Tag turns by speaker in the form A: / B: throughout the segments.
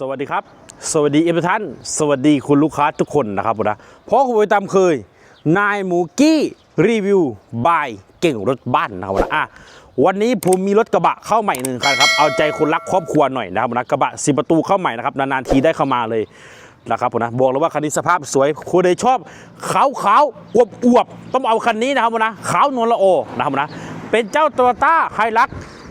A: สวัสดีครับ สวัสดีเอฟท่าน สวัสดีคุณลูกค้าทุกคนนะครับผมนะเพราะคุณไปตามเคย นายหมูกี้รีวิวบายเก่งรถบ้านนะครับผมนะอะวันนี้ผมมีรถกระบะเข้าใหม่หนึ่งคันครับ เอาใจคนรักครอบครัวหน่อยนะครับผมนะกระบะสิประตูเข้าใหม่นะครับนานๆทีได้เข้ามาเลยนะครับผมนะบอกเลยว่าคันนี้สภาพสวยคุณใดชอบขาวขาวอวบอวบๆต้องเอาคันนี้นะครับผมนะขาวนวลละโอนะครับผมนะเป็นเจ้าโตโยต้าไฮรัก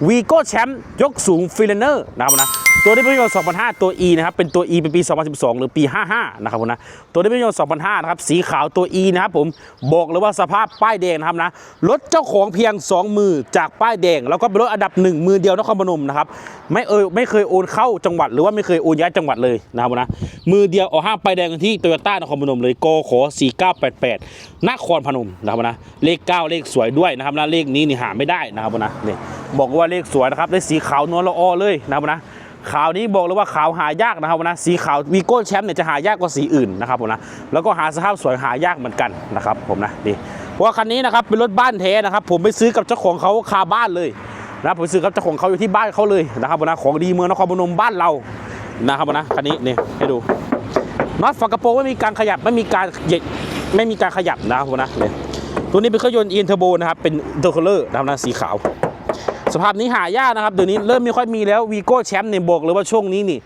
A: วีโก้แชมป์ยกสูงฟิลเนอร์นะครับนะ ตัวนี้เป็นยนต์2005 ตัว E นะครับ เป็นตัว E เป็นปี 2012 หรือปี 55 นะครับผมนะ ตัวนี้เป็นยนต์2005 นะครับ สีขาวตัว E นะครับผม บอกเลยว่าสภาพป้ายแดงนะครับนะ รถเจ้าของเพียง 2 มือจากป้ายแดง แล้วก็เป็นรถอันดับ 1 มือเดียวนครพนมนะครับ ไม่เออไม่เคยโอนเข้าจังหวัด หรือว่าไม่เคยโอนย้ายจังหวัดเลยนะครับผมนะ มือเดียวออกห้างป้ายแดงที่โตโยต้านครพนมเลยโกขอ4988นครพนมนะครับผมนะ เลข 9 เลขสวยด้วยนะครับนะ เลขนี้นี่หาไม่ได้นะครับผมนะนี่บอกว่าเลขสวยนะครับได้สีขาวนวลละออเลยนะครับนะ ขาวนี้บอกเลยว่าขาวหายากนะครับนะสีขาววีโก้แชมป์เนี่ยจะหายากกว่าสีอื่นนะครับผมนะแล้วก็หาสภาพสวยหายากเหมือนกันนะครับผมนะนี่เพราะว่าคันนี้นะครับเป็นรถบ้านแท้นะครับ ผมไปซื้อกับเจ้าของเขาคาบ้านเลยนะผมซื้อกับเจ้าของเขาอยู่ที่บ้านเขาเลยนะครับผมนะของดีเมืองนครพนมบ้านเรานะครับผมนะคันนี้นี่ให้ดูน็อตฝากระโปรงไม่มีการขยับไม่มีการเหยกไม่มีการขยับนะครับผมนะนี่ตัวนี้เป็นเครื่องยนต์อินเทอร์โบนะครับเป็นเดอร์คลเลอร์นะครับนะสีขาว สภาพนี้หายากนะครับเดี๋ยวนี้เริ่มไม่ค่อยมีแล้ววีโก้แชมป์เนี่ยบอกเลยว่าช่วงนี้นี่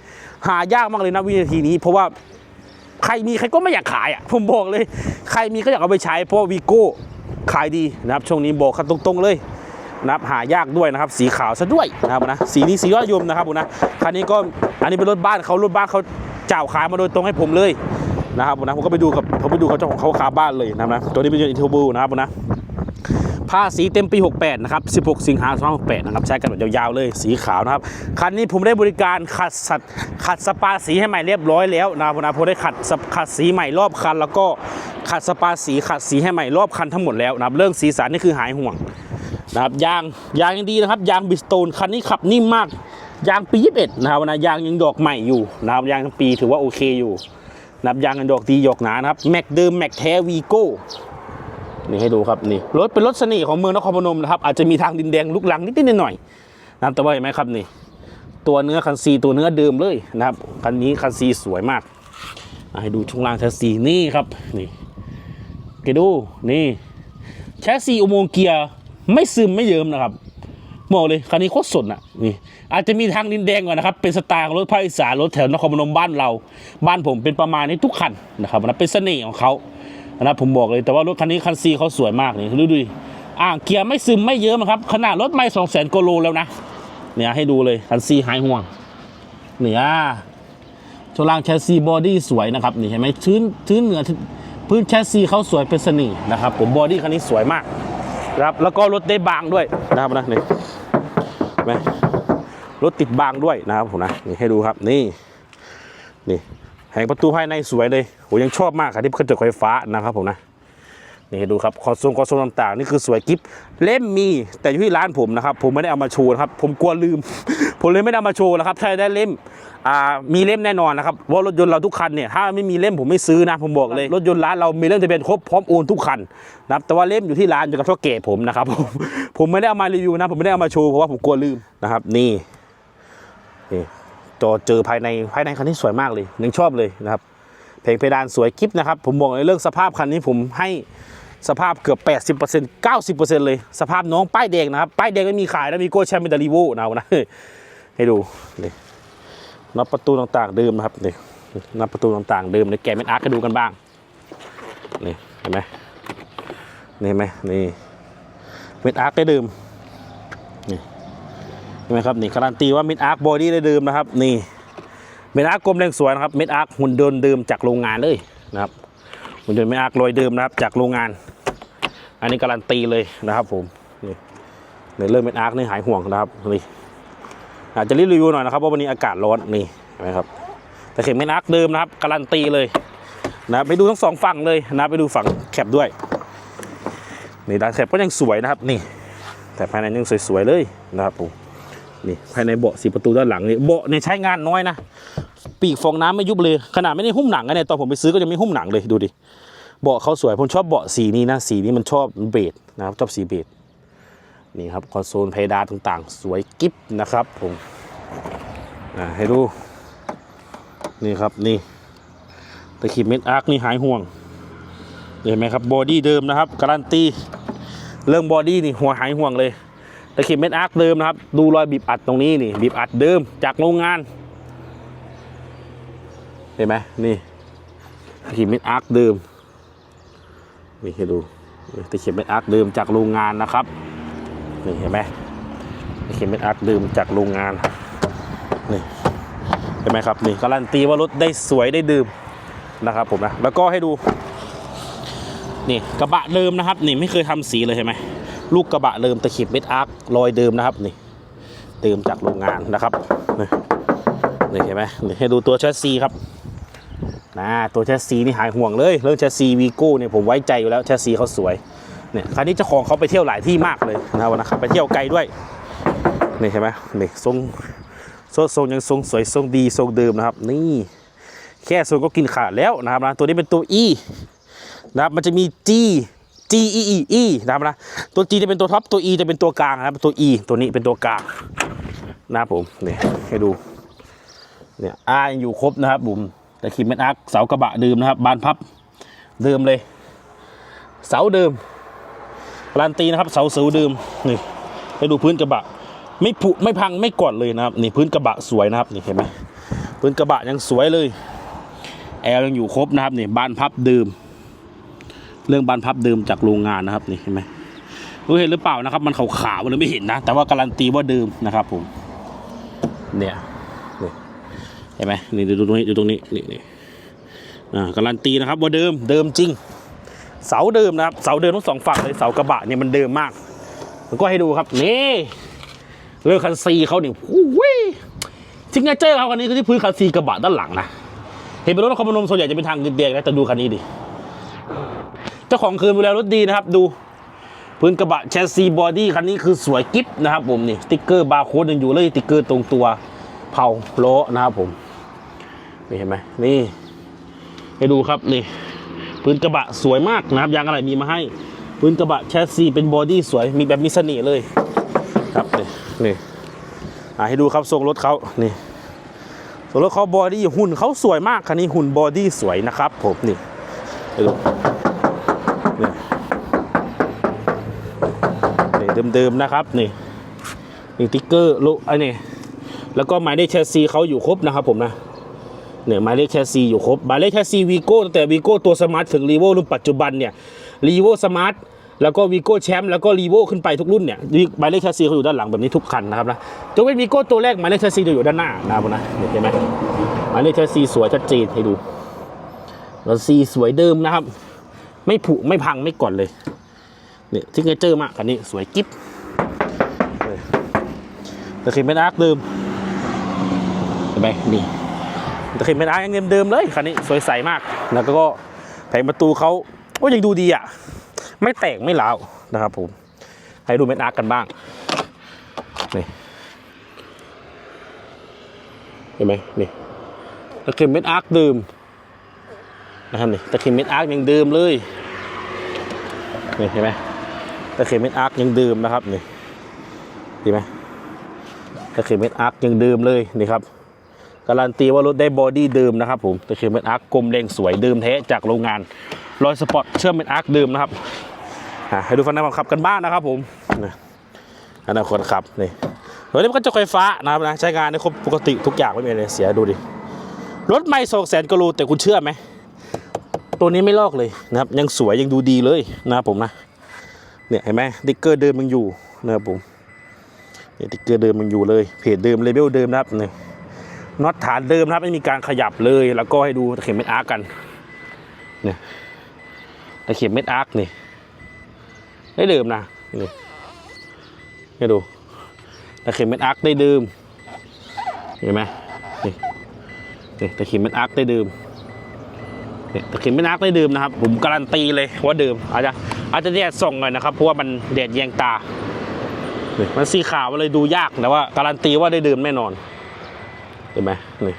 A: หายากมากเลยนะวินาทีนี้ เพราะว่าใครมีใครก็ไม่อยากขายอะผมบอกเลย ใครมีก็อยากเอาไปใช้ เพราะวีโก้ขายดีนะครับช่วงนี้บอกกันตรงๆเลยนะครับหายากด้วยนะครับ สีขาวซะด้วยนะครับนะสีนี้สียอดยมนะครับผมนะคันนี้ก็อันนี้เป็นรถบ้านเขารถบ้านเขาเจ้าขายมาโดยตรงให้ผมเลยนะครับผมนะผมก็ไปดูกับผมไปดูเขาเจ้าของเขาคาบ้านเลยนะครับนะตัวนี้เป็นยนต์อินเทอร์โบนะครับผมนะ ภาษีเต็มปี 68 นะครับ 16 สิงหาคม2568 นะครับ ใช้กันแบบยาวๆเลยสีขาวนะครับ คันนี้ผมได้บริการขัดสัตขัดสปาสีให้ใหม่เรียบร้อยแล้วนะครับนะผมได้ขัดสขัดสีใหม่รอบคัน แล้วก็ขัดสปาสีขัดสีให้ใหม่รอบคันทั้งหมดแล้วนะครับเรื่องสีสันนี่คือหายห่วงนะครับยางยางยังดีนะครับ ยางบิสโตนคันนี้ขับนิ่มมาก ยางปี 21 นะครับนะยางยังดอกใหม่อยู่นะครับยางทั้งปีถือว่าโอเคอยู่นะครับยางยังดอกดีหยอกหนานะครับ แม็กเดิมแม็กแท้วีโก้ นี่ให้ดูครับนี่รถเป็นรถเสน่ห์ของเมืองนครพนมนะครับอาจจะมีทางดินแดงลุกลังนิดๆหน่อยๆนะแต่ว่าเห็นไหมครับนี่ตัวเนื้อคันซีตัวเนื้อเดิมเลยนะครับคันนี้คันซีสวยมากให้ดูช่วงล่างแชสซีนี่ครับนี่แกดูนี่แชสซีอุโมงเกียร์ไม่ซึมไม่เยิ้มนะครับบอกเลยคันนี้โคตรสดอะนี่อาจจะมีทางดินแดงก่อนนะครับ เป็นสไตล์ของรถภาคอีสานรถแถวนครพนมบ้านเรา บ้านผมเป็นประมาณนี้ทุกคันนะครับนะเป็นเสน่ห์ของเขา นะผมบอกเลยแต่ว่ารถคันนี้คันซีเขาสวยมากนี่ดูดิอ่างเกียร์ไม่ซึมไม่เยอะนะครับขนาดรถไม่สองแสนกว่าโลแล้วนะเนี่ยให้ดูเลยคันซีหายห่วงเนี่ยช่วงล่างแชสซีบอดี้สวยนะครับนี่เห็นไหมชื้นชื้นเหนือพื้นแชสซีเขาสวยเป็นเสน่ห์นะครับ ผมบอดี้คันนี้สวยมากครับแล้วก็รถได้บางด้วยนะครับนะนี่ไหมรถติดบางด้วยนะครับผมนะนี่ให้ดูครับนี่นี่ แห่งประตูภายในสวยเลยโหยังชอบมากครับที่กระจกไฟฟ้านะครับผมนะนี่ดูครับคอนโซลคอนโซลต่างๆ นี่คือสวยกิฟเล่มมีแต่อยู่ที่ร้านผมนะครับผมไม่ได้เอามาโชว์นะครับผมกลัวลืม ผมเลยไม่ได้เอามาโชว์นะครับถ้าได้เล่มอ่ามีเล่มแน่นอนนะครับว่ารถยนต์เราทุกคันเนี่ยถ้าไม่มีเล่มผมไม่ซื้อนะผมบอกเลยรถยนต์ร้านเรามีเล่มทะเบียนครบพร้อมโอนทุกคันนะครับแต่ว่าเล่มอยู่ที่ร้านอยู่กับเท่าเก๋ผมนะครับผมผมไม่ได้เอามารีวิวนะผมไม่ได้เอามาโชว์เพราะว่าผมกลัวลืมนะครับนี่นี่ จอเจอภายในภายในคันนี้สวยมากเลยยังชอบเลยนะครับเพลงเพดานสวยกิฟนะครับ ผมบอกเลยเรื่องสภาพคันนี้ผมให้สภาพเกือบ 80% 90%เลย สภาพน้องป้ายแดงนะครับ ป้ายแดงไม่มีขายนะมีโก้แชมป์เมดาลิโวนะนะ ให้ดูนี่น็อตประตูต่างๆเดิมนะครับนี่น็อตประตูต่างๆเดิมในแกะเม็ดอาร์คให้ดูกันบ้าง นี่เห็นไหมนี่เห็นไหมนี่เม็ดอาร์คได้เดิมเห็น ไหมครับนี่การันตีว่ามิดอาร์คบอดี้ได้เดิมนะครับ นี่ม็ดอาร์คกลมแรงสวยนะครับม็ดอาร์คหุ่นยนต์เดิมจากโรงงานเลยนะครับหุ่นยนต์ม็ดอาร์คลอยเดิมนะครับจากโรงงาน อันนี้การันตีเลยนะครับ ผมนี่ในเรื่องม็ดอาร์คนี่หายห่วงนะครับนี่อาจจะรีวิวหน่อยนะครับว่าวันนี้อากาศร้อนนี่เห็นไหมครับ แต่เข็มม็ดอาร์คเดิมนะครับการันตีเลยนะไปดูทั้งสองฝั่งเลยนะไปดูฝั่งแคปด้วยนี่ด้านแคปก็ยังสวยนะครับนี่แต่ภายในยังสวยๆเลยนะครับผม นี่ภายในเบาะสีประตูด้านหลังนี่เบาะเนี่ใช้งานน้อยนะปีกฟองน้ำไม่ยุบเลยขนาดไม่ได้หุ้มหนังเนี่ยตอนผมไปซื้อก็ยังไม่หุ้มหนังเลยดูดิเบาะเขาสวยผมชอบเบาะสีนี้นะสีนี้มันชอบเบจนะครับชอบสีเบจนี่ครับคอนโซลเพดานต่างๆ สวยกิ๊บนะครับผมให้ดูนี่ครับนี่ตะขีบเม็ดอาร์คนี่หายห่วงเห็นไหมครับบอดี้เดิมนะครับการันตีเรื่องบอดี้นี่หัวหายห่วงเลย ตะขีบเม็ดอาร์คเดิมนะครับ ดูรอยบีบอัดตรงนี้นี่บีบอัดเดิมจากโรงงาน เห็นไหมนี่ตะขีบเม็ดอาร์คเดิมนี่ให้ดูตะขีบเม็ดอาร์คเดิมจากโรงงานนะครับนี่เห็นไหมตะขีบเม็ดอาร์คเดิมจากโรงงานนี่เห็นไหมครับนี่การันตีว่ารถได้สวยได้ดื่มนะครับผมนะแล้วก็ให้ดูนี่กระบะเดิมนะครับ นี่ไม่เคยทำสีเลยเห็นไหม ลูกกระบะเดิมตะขีบเม็ดอาร์ครอยเดิมนะครับนี่เดิมจากโรงงานนะครับนี่เห็นไหมนี่ให้ดูตัวแชสซีครับนะตัวแชสซีนี่หายห่วงเลยเรื่องแชสซีวีโก้เนี่ยผมไว้ใจอยู่แล้วแชสซีเขาสวยเนี่ยคันนี้เจ้าของเขาไปเที่ยวหลายที่มากเลยนะวันนะครับไปเที่ยวไกลด้วยนี่เห็นไหมนี่ทรงทรงยังทรงสวยทรงดีทรงเดิมนะครับ นี่แค่ทรงก็กินขาดแล้วนะครับนะตัวนี้เป็นตัว E นะครับมันจะมี G G E E E นะครับนะตัว G จะเป็นตัวท็อปตัว E จะเป็นตัวกลางนะครับตัว E ตัวนี้เป็นตัวกลางนะครับผมเนี่ยให้ดูเนี่ย R ยังอยู่ครบนะครับผมแต่ขีดเม็ดอาร์คเสากระบะเดิมนะครับ บานพับเดิมเลย เสาเดิมรันตีนะครับ เสาเสาเดิมนี่ให้ดูพื้นกระบะ ไม่ผุไม่พังไม่กอดเลยนะครับนี่พื้นกระบะสวยนะครับนี่เห็นไหมพื้นกระบะยังสวยเลยแอร์ยังอยู่ครบนะครับนี่บานพับเดิม เรื่องบานพับเดิมจากโรงงานนะครับนี่เห็นไหมรู้เห็นหรือเปล่านะครับ มันขาวๆเลยไม่เห็นนะ แต่ว่าการันตีว่าเดิมนะครับผมเนี่ยเห็นไหมนี่ดูตรงนี้ดูตรงนี้นี่นี่อ่าการันตีนะครับว่าเดิมเดิมจริง เสาเดิมนะครับเสาเดิมทั้งสองฝั่งเลยเสากระบะเนี่ยมันเดิมมากแล้วก็ให้ดูครับนี่เรื่องคันซีเขาเนี่ยโอ้ยซิงเกิลเขาคันนี้คือที่พื้นคันซีกระบะด้านหลังนะเห็นเป็นรถนครพนมส่วนใหญ่จะเป็นทางเดียงนะแต่ดูคันนี้ดิ จ้าของคืนดูแลรถดีนะครับ ดู พื้นกระบะแชสซีบอดี้คันนี้คือสวยกิ๊บนะครับผมนี่สติ๊กเกอร์บาร์โค้ดยังอยู่เลยสติ๊กเกอร์ตรงตัวเผาโลนะครับผมนี่เห็นไหมนี่ ให้ดูครับนี่ พื้นกระบะสวยมากนะครับยางอะไรมีมาให้ พื้นกระบะแชสซีเป็นบอดี้สวยมีแบบมิสน่ห์เลยครับนี่นี่ให้ดูครับทรงรถเขานี่ทรงรถเขาบอดี้หุ่นเขาสวยมากคันนี้หุ่นบอดี้สวยนะครับผมนี่ให้ดูนี่นี่ เดิมๆนะครับนี่นี่ติ๊กเกอร์ลไอ้นี่แล้วก็หมายเลขแชสซีเขาอยู่ครบนะครับผมนะเนี่ยหมายเลขแชสซีอยู่ครบหมายเลขแชสซีวีโก้ตั้งแต่วีโก้ตัวสมาร์ทถึงรีโวรุ่นปัจจุบันเนี่ยรีโวสมาร์ทแล้วก็วีโก้แชมป์แล้วก็รีโวขึ้นไปทุกรุ่นเนี่ยหมายเลขแชสซีเขาอยู่ด้านหลังแบบนี้ทุกคันนะครับนะจะเป็นวีโก้ตัวแรกหมายเลขแชสซีจะอยู่ด้านหน้านะครับนะเห็นไหมหมายเลขแชสซีสวยชัดเจนให้ดูแล้วซีสวยเดิมนะครับ ไม่ผุไม่พังไม่ก่อนเลย เนี่ยทิกเนเจอร์มากคันนี้สวยกิ๊บเลยต่เคยเป็นอาร์คเดิมเห็นไหมนี่ต่เคยเป็นอาร์คยังเดิมๆเลยคันนี้สวยใสมาก แล้วก็แผงประตูเขาโอ้ยังดูดีอะ ไม่แตกไม่ร้านะครับผม ให้ดูเม็ดอาร์คกันบ้าง นี่ เห็นไหมนี่ตะเข็มเม็ดอาร์คเดิมนะครับนี่ตะเข็มเม็ดอาร์คยังเดิมเลย นี่เห็นไหม ตะเข็มเม็ดอาร์คยังเดิมนะครับนี่เห็นไหมตะเข็มเม็ดอาร์คยังเดิมเลยนี่ครับการันตีว่ารถได้บอดี้เดิมนะครับผมตะเข็มเม็ดอาร์คกลมแดงสวยเดิมแท้จากโรงงานรอยสปอตเชื่อมเม็ดอาร์คเดิมนะครับอะให้ดูฟันหน้าคนขับกันบ้างนะครับผมนี่อันนั้นคนขับนี่รถนี้มันก็จะไฟฟ้านะครับนะใช้งานได้ครบปกติทุกอย่างไม่มีอะไรเสียดูดิรถไม่สองแสนกิโลแต่คุณเชื่อไหมตัวนี้ไม่ลอกเลยนะครับยังสวยยังดูดีเลยนะครับผมนะ เนี่ยเห็นไหมติ๊กเกอร์เดิมยังอยู่นะครับผมเนี่ยติ๊กเกอร์เดิมยังอยู่เลยเพจเดิมเลเบลเดิมนะครับเนี่ยน็อตฐานเดิมนะครับไม่มีการขยับเลยแล้วก็ให้ดูตะเข็มเม็ดอาร์กกันเนี่ยตะเข็มเม็ดอาร์กนี่ได้เดื่มนะนี่ให้ดูตะเข็มเม็ดอาร์คได้เดื่มเห็นไหมนี่นี่ตะเข็มเม็ดอาร์คได้เดื่มนี่ยตะเข็มเม็ดอาร์คได้เดื่มนะครับ ผมการันตีเลยว่าเดื่มอาจจะ อาจจะแดดส่องหน่อยนะครับเพราะว่ามันแดดแยงตา มันสีขาวมันเลยดูยากแต่ว่าการันตีว่าได้ดื่มแน่นอนเห็นไหมนี่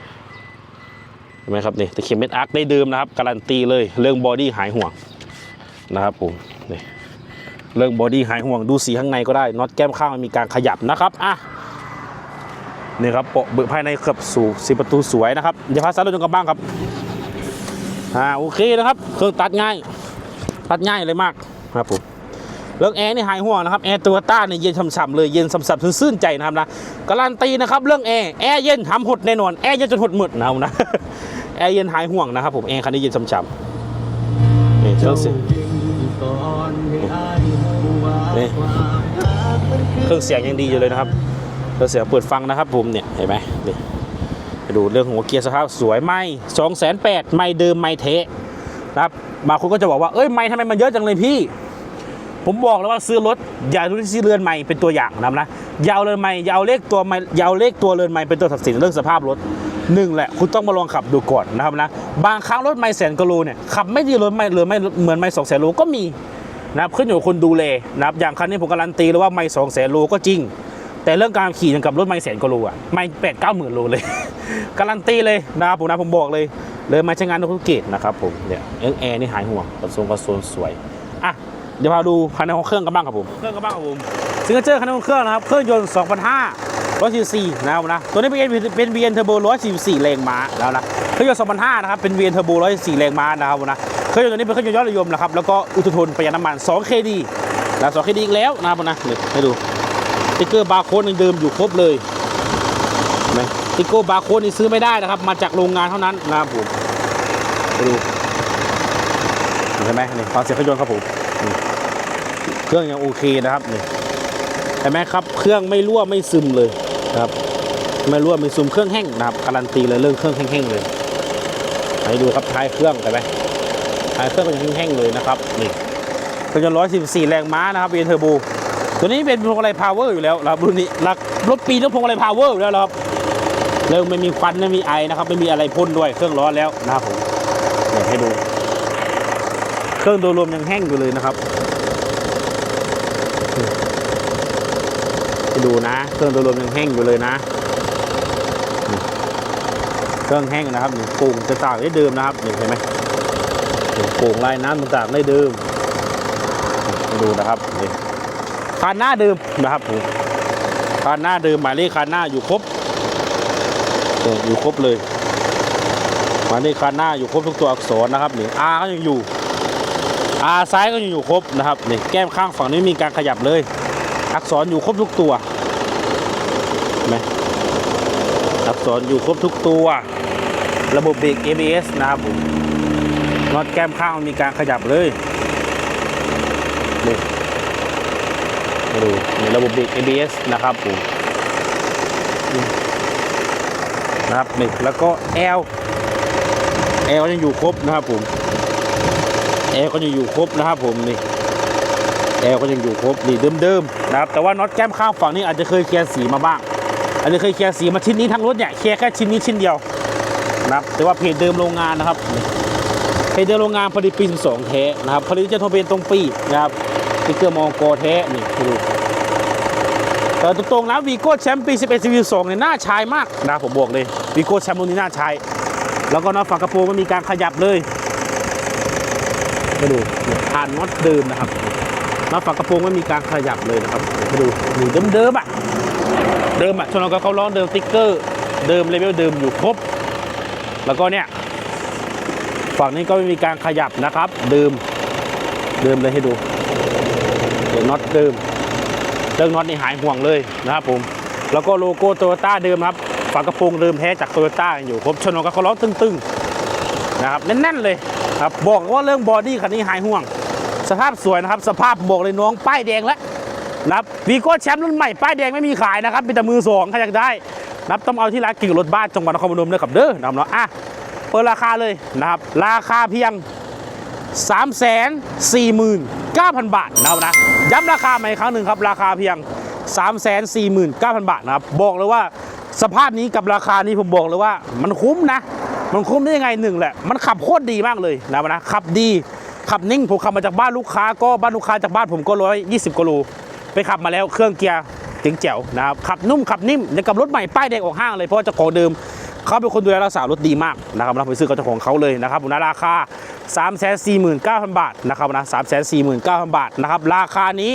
A: เห็นไหมครับนี่ตะเข็มเม็ดอาร์คได้ดื่มนะครับ การันตีเลยเรื่องบอดี้หายห่วงนะครับผมนี่เรื่องบอดี้หายห่วงดูสีข้างในก็ได้น็อตแก้มข้างมันมีการขยับนะครับอะนี่ครับเบาะเบิกภายในเกือบสู่สีประตูสวยนะครับเดี๋ยวพาสายรถยนต์กลับบ้างครับอ่าโอเคนะครับ เครื่องตัดง่าย ตัดง่ายเลยมาก ครับผมเรื่องแอร์นี่หายห่วงนะครับแอร์ตัวต้าเนี่ยเย็นฉ่ำๆเลยเย็นฉ่ำๆซื่นๆใจนะครับนะการันตีนะครับเรื่องแอร์แอร์เย็นทำหดแน่นอนแอร์เย็นจนหดหมดนะครับนะแอร์เย็นหายห่วงนะครับผมแอร์คันนี้เย็นฉ่ำๆนี่เครื่องเสียงนี่เครื่องเสียงยังดีอยู่เลยนะครับเครื่องเสียงเปิดฟังนะครับผมเนี่ยเห็นไหมนี่ไปดูเรื่องของหัวเกียร์สภาพสวยไม่สองแสนแปดไม่เดิมไม่เทะนะครับบางคนก็จะบอกว่าเอ้ยไม่ทำไมมันเยอะจังเลยพี่ ผมบอกแล้วว่าซื้อรถอย่าดูที่เรือนใหม่เป็นตัวอย่างนะครับนะยาวเรือนใหม่ยาวเลขตัวใหม่ยาวเลขตัวเรือนใหม่เป็นตัวตัดสินเรื่องสภาพรถหนึ่งแหละคุณต้องมาลองขับดูก่อนนะครับนะบางครั้งรถไม่แสนกิโลเนี่ยขับไม่ดีรถไม่เลยไม่เหมือนไม่สองแสนโลก็มีนะครับขึ้นอยู่คนดูแลนะครับอย่างคันนี้ผมการันตีเลยว่าไม่สองแสนโลก็จริง แต่เรื่องการขี่อย่างกับรถไม่แสนกิโลอะไม่แปดเก้าหมื่นโลเลยการันตีเลยนะครับผมนะผมบอกเลยเลยมาใช้งานทุกธุรกิจนะครับผมเนี่ยเรื่องแอร์นี่หายห่วงกระทรวงกระทรวงสวยอะ เดี๋ยวพาดูภายในของเครื่องกันบ้างครับผมเครื่องกันบ้างครับผมซิงเกิลเจอร์คันนี้ของเครื่องนะครับ เครื่องยนต์ 2,500 144นะครับนะ ตัวนี้เป็นเป็น VN Turbo 144แรงม้าแล้วนะ เครื่องยนต์2,500นะครับ เป็น VN Turbo 144แรงม้านะครับนะ เครื่องยนต์ตัวนี้เป็นเครื่องยนต์ยอดนิยมนะครับ แล้วก็อุตทนประหยัดน้ำมัน 2KD แล้ว 2KD อีกแล้วนะครับนะนี่ให้ดูสติ๊กเกอร์บาร์โค้ดยังเดิมอยู่ครบเลยเห็นไหมสติ๊กเกอร์บาร์โค้ดนี่ซื้อไม่ได้นะครับ มาจากโรงงานเท่านั้นนะครับผมไปดูเห็นไหมนี่ฟังเสียงเครื่องยนต์ครับผมนี่ เครื่องยังโอเคนะครับนี่เห็นไหมครับ เครื่องไม่รั่วไม่ซึมเลยครับ ไม่รั่วไม่ซึมเครื่องแห้งนะครับการันตีเลยเรื่องเครื่องแห้งๆเลยให้ดูครับท้ายเครื่องเห็นไหมท้ายเครื่องก็ยังแห้งๆเลยนะครับนี่เครื่องยนต์ร้อยสิบสี่แรงม้านะครับเอ็นเทอร์โบตัวนี้เป็นพวงมาลัยพาวเวอร์อยู่แล้วครับรุ่นนี้รักรถปีต้องพวงมาลัยพาวเวอร์อยู่แล้วครับเริ่มไม่มีควันไม่มีไอนะครับไม่มีอะไรพ่นด้วยเครื่องร้อนแล้วนะครับผมเดี๋ยวให้ดู เครื่องโดยรวมยังแห้งอยู่เลยนะครับดูนะ เครื่องโดยรวมยังแห้งอยู่เลยนะ เครื่องแห้งนะครับหนี่โป่งต่างๆได้เดิมนะครับนี่เห็นไหมนี่โป่งลายน้ำต่างๆได้เดิมนี่ให้ดูนะครับนี่คานหน้าเดิมนะครับผมคานหน้าเดิมหมายเลขคานหน้าอยู่ครบอยู่ครบเลยหมายเลขคันหน้าอยู่ครบทุกตัวอักษรนะครับนี่ R ก็ยังอยู่ R ซ้ายก็ยังอยู่ครบนะครับนี่แก้มข้างฝั่งนี้มีการขยับเลย อักษรอยู่ครบทุกตัวไหมอักษรอยู่ครบทุกตัว ระบบเบรก ABS นะครับผมน็อตแก้มข้างมีการขยับเลยนี่มาดูนี่ระบบเบรก ABS นะครับผมนะครับนี่แล้วก็ L L ยังอยู่ครบนะครับผม L ก็ยังอยู่ครบนะครับผมนี่ L ก็ยังอยู่ครบนี่เดิมๆนะครับแต่ว่าน็อตแก้มข้างฝั่งนี้อาจจะเคยเคลียร์สีมาบ้างอันนี้เคยเคลียร์สีมาชิ้นนี้ทั้งรถเนี่ยเคลียร์แค่ชิ้นนี้ชิ้นเดียวนะครับแต่ว่าเพจเดิมโรงงานนะครับเพจเดิมโรงงานผลิตปี 12 แท้นะครับผลิตจะโทรเป็นตรงปีนะครับสติ๊กเกอร์มองโกแท้นี่ดูแต่ตรงๆแล้ววีโก้แชมป์ปี 11ซี2เนี่ยน่าใช้มากนะผมบอกเลยวีโก้แชมป์รุ่นนี้น่าใช้แล้วก็น็อตฝั่งกระโปรงมันมีการขยับเลย มาดูเนี่ยผ่านน็อตเดิมนะครับน็อตฝั่งกระโปรงไมันมีการขยับเลยนะครับมาดูอยู่เดิมๆอะเดิมอะชนเราก็เขาล้อเดิมสติ๊กเกอร์เดิมเลเวลเดิมอยู่ครบ แล้วก็เนี่ยฝั่งนี้ก็ไม่มีการขยับนะครับ เดิมเดิมเลยให้ดูเดี๋ยวน็อตเดิมเรื่องน็อตนี่หายห่วงเลยนะครับผมแล้วก็โลโก้โตโยต้าเดิมครับฝากระโปรงเดิมแท้จากโตโยต้าอยู่ครบชนกับเขาล้อตึงๆนะครับแน่นๆเลย ครับบอกว่าเรื่องบอดี้คันนี้หายห่วง สภาพสวยนะครับ สภาพบอกเลยน้องป้ายแดงแล้วนะครับวีโก้แชมป์รุ่นใหม่ป้ายแดงไม่มีขายนะครับเป็นแต่มือสองใครอยากได้นับต้องเอาที่ร้านกิ่งรถบ้านจังหวัดนครพนมด้วยครับเด้อนะครับเนาะอะเปิดราคาเลยนะครับ ราคาเพียง 3 4 9 0 0 0 บาทนะครับนะย้ำราคาใหม่อีกครั้งหนึ่งครับ ราคาเพียง 3 4 9 0 0 0 บาทนะครับบอกเลยว่าสภาพนี้กับราคานี้ผมบอกเลยว่ามันคุ้มนะ มันคุ้มได้ยังไงหนึ่งแหละ มันขับโคตรดีมากเลยนะนะขับดีขับนิ่งผมขับมาจากบ้านลูกค้าก็บ้านลูกค้าจากบ้านผมก็ร้อยยี่สิบกิโลไปขับมาแล้วเครื่องเกียร์เจ๋งแจ๋วนะครับขับนุ่มขับนิ่มอย่างกับรถใหม่ป้ายแดงออกห้างเลยเพราะว่าเจ้าของเดิมเขาเป็นคนดูแลรักษารถดีมากนะครับนะไปซื้อกับเจ้าของเขาเลยนะครับผมนะราคา 3 4 9 0 0 0 บาทนะครับนะ3 4 9 0 0 0 บาทนะครับราคานี้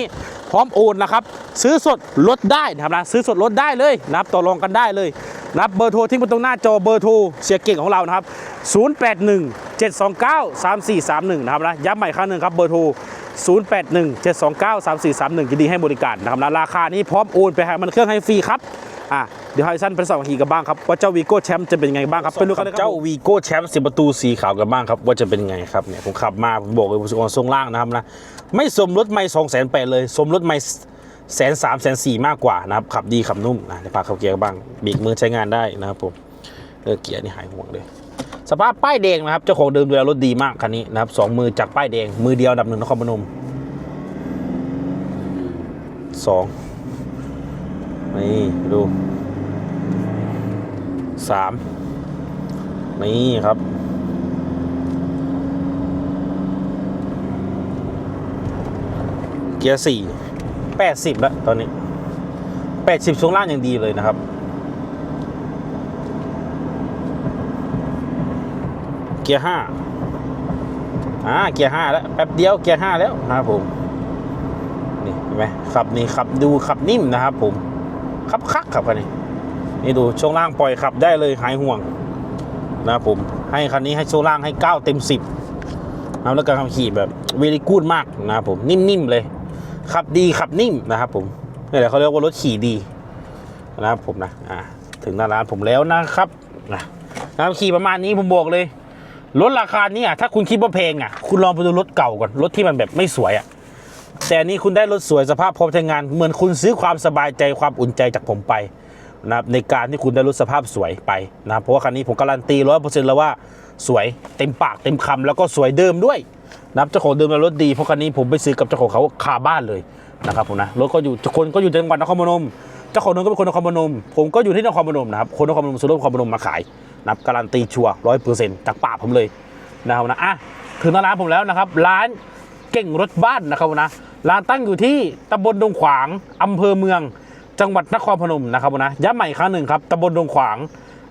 A: พร้อมโอนนะครับซื้อสดลดได้นะครับนะซื้อสดลดได้เลยนะครับต่อรองกันได้เลย นะครับเบอร์โทรทิ้งไว้ตรงหน้าจอเบอร์โทรเสียเก่งของเรานะครับ 081 729 3431 นะครับนะย้ำใหม่อีกครั้งหนึ่งครับเบอร์โทร 081 729 3431ยินดีให้บริการนะครับนะราคานี้พร้อมโอนไปให้มันเครื่องให้ฟรีครับอะเดี๋ยวให้สั้นไปสอบขี่กันบ้างครับว่าเจ้าวีโก้แชมป์จะเป็นไงบ้างครับไปดูกันเลยครับเจ้าวีโก้แชมป์สิประตูสีขาวกันบ้างครับว่าจะเป็นไงครับเนี่ยผมขับมาผมบอกเลยผมสุกรทรงล่างนะครับนะไม่สมรถไม่สองแสนแปดเลย สมรถไม่ แสนสามแสนสี่มากกว่านะครับ ขับดีขับนุ่มนะเดี๋ยวพาเข้าเกียร์บ้างบีกมือใช้งานได้นะครับผมเออเกียร์นี่หายห่วงเลยสภาพป้ายแดงนะครับเจ้าของเดิมดูแลรถดีมากคันนี้นะครับสองมือจากป้ายแดง มือเดียวดับหนึ่งนครพนมสองนี่ดูสามนี่ครับเกียร์สี่ แปดสิบแล้ว ตอนนี้แปดสิบช่วงล่างยังดีเลยนะครับ เกียร์ห้าอ่าเกียร์ห้าแล้ว แป๊บเดียวเกียร์ห้าแล้วนะครับผม นี่เห็นไหมขับนี่ขับดูขับนิ่มนะครับผม ขับคักขับคันนี้ นี่ดูช่วงล่างปล่อยขับได้เลยหายห่วงนะครับผม ให้คันนี้ให้ช่วงล่างให้ 9 เต็ม 10นะครับแล้วการขับขี่แบบเวลีกูดมากนะครับผม นิ่มๆเลย ขับดีขับนิ่มนะครับผมนี่แหละเขาเรียกว่ารถขี่ดีนะครับผมนะอ่าถึงหน้าร้านผมแล้วนะครับนะนะครับขี่ประมาณนี้ผมบอกเลยรถราคานี้อะถ้าคุณคิดว่าแพงอะคุณลองไปดูรถเก่าก่อนรถที่มันแบบไม่สวยอะแต่นี้คุณได้รถสวยสภาพพร้อมใช้งาน เหมือนคุณซื้อความสบายใจความอุ่นใจจากผมไปนะครับในการที่คุณได้รถสภาพสวยไปนะครับเพราะว่าคันนี้ผมการันตีร้อยเปอร์เซ็นต์แล้วว่าสวยเต็มปากเต็มคำแล้วก็สวยเดิมด้วย นะครับเจ้าของเดิมรถดีเพราะคันนี้ผมไปซื้อกับเจ้าของเขาคาบ้านเลยนะครับผมนะรถก็อยู่คนก็อยู่จังหวัดนครพนมเจ้าของเดิมก็เป็นคนนครพนม ผมก็อยู่ที่นครพนมนะครับคนนครพนมซื้อรถนครพนมมาขายนะครับการันตีชัวร์ร้อยเปอร์เซ็นต์จากปากผมเลยนะครับนะอะถึงร้านผมแล้วนะครับ ร้านเก่งรถบ้านนะครับนะร้านตั้งอยู่ที่ตำบลดงขวางอำเภอเมือง จังหวัดนครพนมนะครับนะย้ำใหม่ครั้งหนึ่งครับตำบลดงขวาง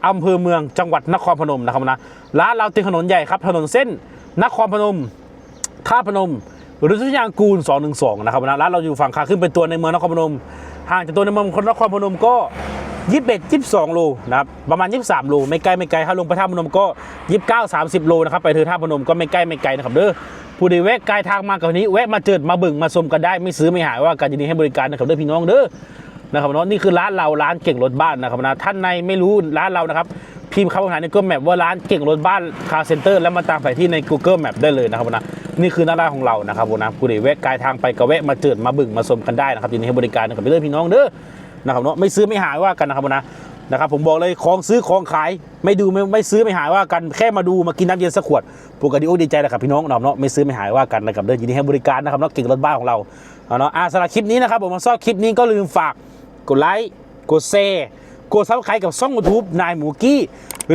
A: อำเภอเมือง จังหวัดนครพนมนะครับนะร้านเราติดถนนใหญ่ครับถนนเส้นนครพนม ท่าพนม หรือทุกอย่างกูล 212 นะครับนะร้านเราอยู่ฝั่งขาขึ้นเป็นตัวในเมืองนครพนม ห่างจากตัวในเมืองคนนครพนมก็ 21 22 โลนะครับประมาณ 23 โลไม่ไกลไม่ไกลถ้าลงไปท่าพนมก็ 29 30 โลนะครับไปเธอท่าพนมก็ไม่ใกล้ไม่ไกลนะครับเด้อผู้ใดแวะไกลทางมากับนี้แวะมาเจิดมาบิ่งมาชมกันได้ไม่ซื้อไม่หายว่าการยินดีให้บริการนะครับเด้อพี่น้องเด้อนะครับเนาะนี่คือร้านเราร้านเก่งรถบ้านนะครับนะท่านในไม่รู้ร้านเรานะครับ พิมพ์คำอาหาใน Google Map ว่าร้านเก่งรถบ้านคาร์เซ็นเตอร์แล้วมาตามไปที่ใน Google Map ได้เลยนะครับนะนี่คือหน้าร้านของเรานะครับผมนะผู้ใดแวะไกลทางไปก็แวะมาเจิดมาบึงมาชมกันได้นะครับยินดีให้บริการนะครับเด้อพี่น้องเด้อนะครับเนาะไม่ซื้อไม่หายว่ากันนะครับผมนะนะครับผมบอกเลยของซื้อของขายไม่ดูไม่ไม่ซื้อไม่หายว่ากันแค่มาดูมากินน้ำเย็นสักขวดปกติโอ้ดีใจนะครับพี่น้องนะครับเนาะไม่ซื้อไม่หายว่ากันนะครับเด้อยินดีให้บริการนะครับเนาะเก่งรถบ้านของเราเนาะอ่าสำหรับคลิปนี้นะครับผมมาชอบคลิปนี้ก็ลืมฝากกดไลค์กดแชร์ กดซับสไครต์กับช่องยูทูบนายหมูกี้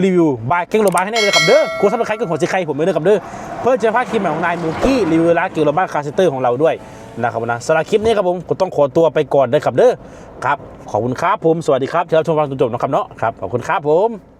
A: รีวิวบายเก่งโรบานให้ได้เลยครับเด้อกดซับสไครต์กับหัวใจใครผมไม่ได้ครับเด้อเพื่อจะพลาดคลิปใหม่ของนายหมูกี้รีวิวร้านเกี่ยวกับบ้านคาเซนเตอร์ของเราด้วยนะครับนะสำหรับคลิปนี้ครับผมก็ต้องขอตัวไปก่อนเลยครับเด้อครับขอบคุณครับผมสวัสดีครับที่รับชมฟังจนจบนะครับเนาะครับขอบคุณครับผม